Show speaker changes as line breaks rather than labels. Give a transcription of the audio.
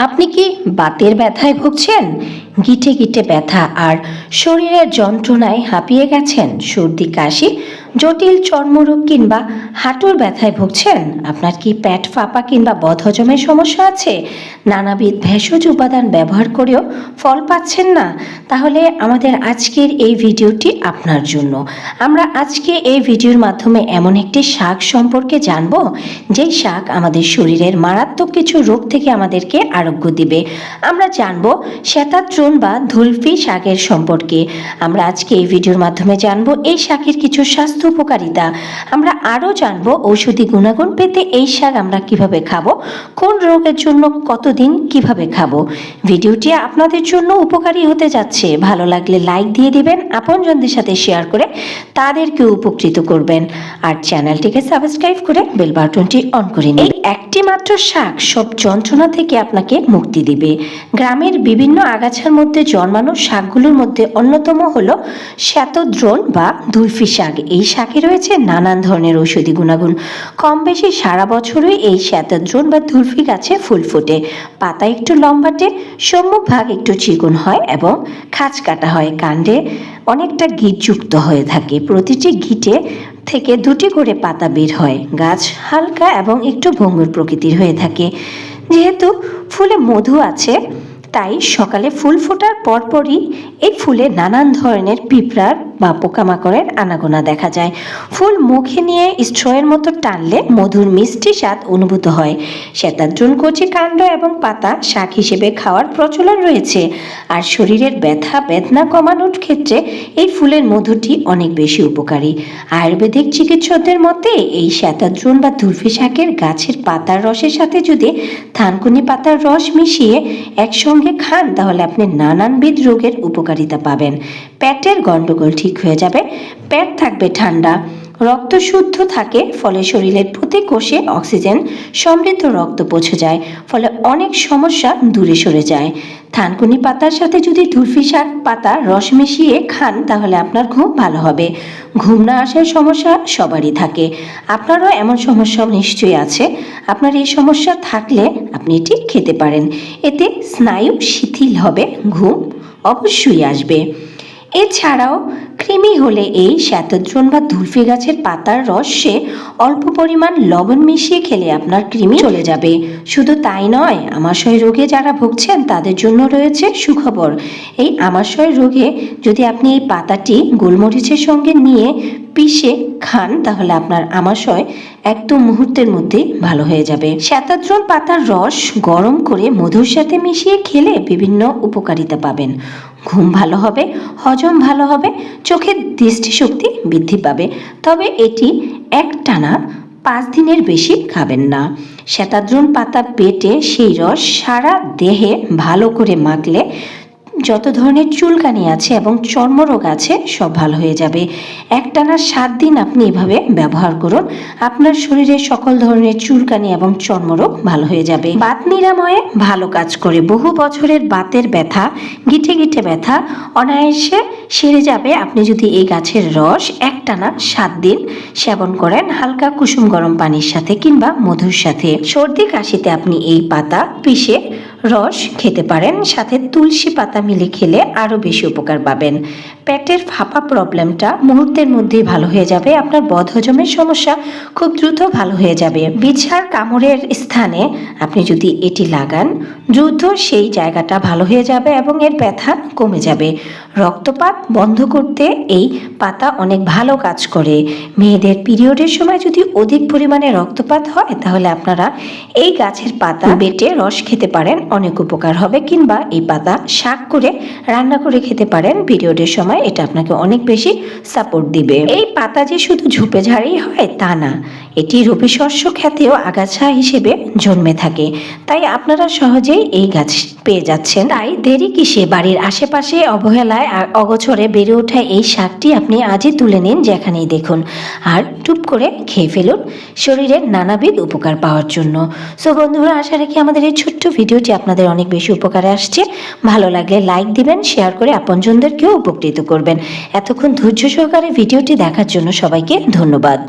আপনি কি বাতের ব্যথায় ভুগছেন? গিটে গিটে ব্যথা আর শরীরের যন্ত্রণায় হাঁপিয়ে গেছেন? সর্দি কাশি? জটিল চর্মরোগ কিংবা হাঁটুর ব্যথায় ভুগছেন? আপনার কি প্যাট ফাঁপা কিংবা বদহজমের সমস্যা আছে? নানাবিধ ভেষজ উপাদান ব্যবহার করেও ফল পাচ্ছেন না? তাহলে আমাদের আজকের এই ভিডিওটি আপনার জন্য। আমরা আজকে এই ভিডিওর মাধ্যমে এমন একটি শাক সম্পর্কে জানব, যেই শাক আমাদের শরীরের মারাত্মক কিছু রোগ থেকে আমাদেরকে আরোগ্য দিবে। আমরা জানব শ্বেতাদ্রোণ বা ধুলফি শাকের সম্পর্কে। আমরা আজকে এই ভিডিওর মাধ্যমে জানব এই শাকের কিছু স্বাস্থ্য উপকারিতা। আমরা আরও জানব ঔষধি গুণাগুণ পেতে এই শাক আমরা কীভাবে খাব, কোন রোগের জন্য কতদিন কীভাবে খাব। ভিডিওটি আপনাদের জন্য উপকারী হতে যাচ্ছে। ভালো লাগলে লাইক দিয়ে দিবেন, আপনজনদের সাথে শেয়ার করে তাদেরকে উপকৃত করবেন। আর চ্যানেলটিকে সাবস্ক্রাইব করে বেল বাটনটি অন করে নিন। একটি মাত্র শাক সব যন্ত্রণা থেকে আপনাকে মুক্তি দিবে। গ্রামের বিভিন্ন আগাছার মধ্যে জন্মানো শাকগুলোর মধ্যে অন্যতম হলো শ্বেতদ্রোণ বা দুলফি শাক। এই শাকে রয়েছে নানান ধরনের ঔষধি গুণাগুণ। কম বেশি সারা বছরই এই শ্বেতদ্রোণ বা দুলফি গাছে ফুল ফোটে। পাতা একটু লম্বাটে, সম্মুখ ভাগ একটু চিকন হয় এবং খাঁচ কাটা হয়। কাণ্ডে অনেকটা গিটযুক্ত হয়ে থাকে। প্রতিটি গিটে থেকে দুটি করে পাতা বের হয়। গাছ হালকা এবং একটু ভঙ্গুর প্রকৃতির হয়ে থাকে। যেহেতু ফুলে মধু আছে, তাই সকালে ফুল ফোটার পরপরই এই ফুলে নানান ধরনের পিঁপড়ার বা পোকামাকড়ের আনাগোনা দেখা যায়। ফুল মুখে নিয়ে স্ট্রয়ের মতো টানলে মধুর মিষ্টি স্বাদ অনুভূত হয়। শ্বেতাদ্রুণ কচি কাণ্ড এবং পাতা শাক হিসেবে খাওয়ার প্রচলন রয়েছে। আর শরীরের ব্যথা, বেদনা কমানোর ক্ষেত্রে এই ফুলের মধুটি অনেক বেশি উপকারী। আয়ুর্বেদিক চিকিৎসকদের মতে, এই শ্বেতাদ্রুণ বা দুলফি শাকের গাছের পাতার রসের সাথে যদি থানকুনি পাতার রস মিশিয়ে একসঙ্গে খান, তাহলে আপনি নানানবিধ রোগের উপকারিতা পাবেন। পেটের গণ্ডগোল ঠিক হয়ে যাবে, পেট থাকবে ঠান্ডা, রক্ত শুদ্ধ থাকে, ফলে শরীরের প্রতি কোষে অক্সিজেন সমৃদ্ধ রক্ত পৌঁছে যায়, ফলে অনেক সমস্যা দূরে সরে যায়। থানকুনি পাতার সাথে যদি তুলফি শাক পাতা রস মিশিয়ে খান, তাহলে আপনার ঘুম ভালো হবে। ঘুম না আসার সমস্যা সবারই থাকে। আপনারও এমন সমস্যা নিশ্চয়ই আছে। আপনার এই সমস্যা থাকলে আপনি এটি খেতে পারেন। এতে স্নায়ু শিথিল হবে, ঘুম অবশ্যই আসবে। এছাড়াও কৃমি হলে এই শ্বেতদ্রোণ বা ধুলফি গাছের পাতার রসে অল্প পরিমাণ লবণ মিশিয়ে খেলে আপনার কৃমি চলে যাবে। শুধু তাই নয়, আমাশয় রোগে যারা ভুগছেন, তাদের জন্য রয়েছে সুখবর। এই আমাশয় রোগে যদি আপনি এই পাতাটি গোলমরিচের সঙ্গে নিয়ে পিষে খান, তাহলে আপনার আমাশয় একদম মুহূর্তের মধ্যেই ভালো হয়ে যাবে। শ্বেতাদ্রোণ পাতার রস গরম করে মধুর সাথে মিশিয়ে খেলে বিভিন্ন উপকারিতা পাবেন। ঘুম ভালো হবে, হজম ভালো হবে, চোখের দৃষ্টিশক্তি বৃদ্ধি পাবে। তবে এটি একটানা পাঁচ দিনের বেশি খাবেন না। শ্বেতাদ্রোণ পাতা পেটে সেই রস সারা দেহে ভালো করে মাখলে যত ধরনের চুলকানি আছে এবং চর্মরোগ আছে, সব ভালো হয়ে যাবে। একটানা সাত দিন আপনি এভাবে ব্যবহার করুন। আপনার শরীরে সকল ধরনের চুলকানি এবং চর্মরোগ ভালো হয়ে যাবে। বাত নিরাময়ে ভালো কাজ করে। বহু বছরের বাতের ব্যথা, গিঠে গিঠে ব্যথা, অনায়াসে সেরে যাবে। আপনি যদি এই গাছের রস একটানা সাত দিন সেবন করেন, হালকা কুসুম গরম পানির সাথে কিংবা মধুর সাথে। সর্দি কাশিতে আপনি এই পাতা পিষে রস খেতে পারেন, সাথে তুলসী পাতা মিলে খেলে আরও বেশি উপকার পাবেন। পেটের ফাঁপা প্রবলেমটা মুহূর্তের মধ্যেই ভালো হয়ে যাবে, আপনার বদহজমের সমস্যা খুব দ্রুত ভালো হয়ে যাবে। বিছার কামড়ের স্থানে আপনি যদি এটি লাগান, দ্রুত সেই জায়গাটা ভালো হয়ে যাবে এবং এর ব্যথা কমে যাবে। রক্তপাত বন্ধ করতে এই পাতা অনেক ভালো কাজ করে। মেয়েদের পিরিয়ডের সময় যদি অধিক পরিমাণে রক্তপাত হয় তাহলে আপনারা এই গাছের পাতা বেটে রস খেতে পারেন অনেক উপকার হবে। কিংবা এই পাতা শাক করে রান্না করে খেতে পারেন পিরিয়ডের সময় এটা আপনাকে অনেক বেশি সাপোর্ট দিবে। এই পাতা যে শুধু ঝোপে ঝাড়েই হয় তা না। এটি রবি শস্য খ্যাতেও আগাছা হিসেবে জন্মে থাকে। তাই আপনারা সহজেই এই গাছ পেয়ে যাচ্ছেন। তাই দেরি কিসে? বাড়ির আশেপাশে অবহেলায় অগোছরে বেড়ে ওঠা এই শাকটি আপনি আজই তুলে নিন যেখানেই দেখুন। আর টুপ করে খেয়ে ফেলুন। শরীরের নানাবিধ উপকার পাওয়ার জন্য। সো বন্ধুরা, আশা রাখি আমাদের এই ছোট্ট ভিডিওটি আপনাদের অনেক বেশি উপকারে আসছে। ভালো লাগলে লাইক দিবেন, শেয়ার করে আপনজনদেরকেও উপকৃত করবেন। এতক্ষণ ধৈর্য সহকারে ভিডিওটি দেখার জন্য সবাইকে ধন্যবাদ।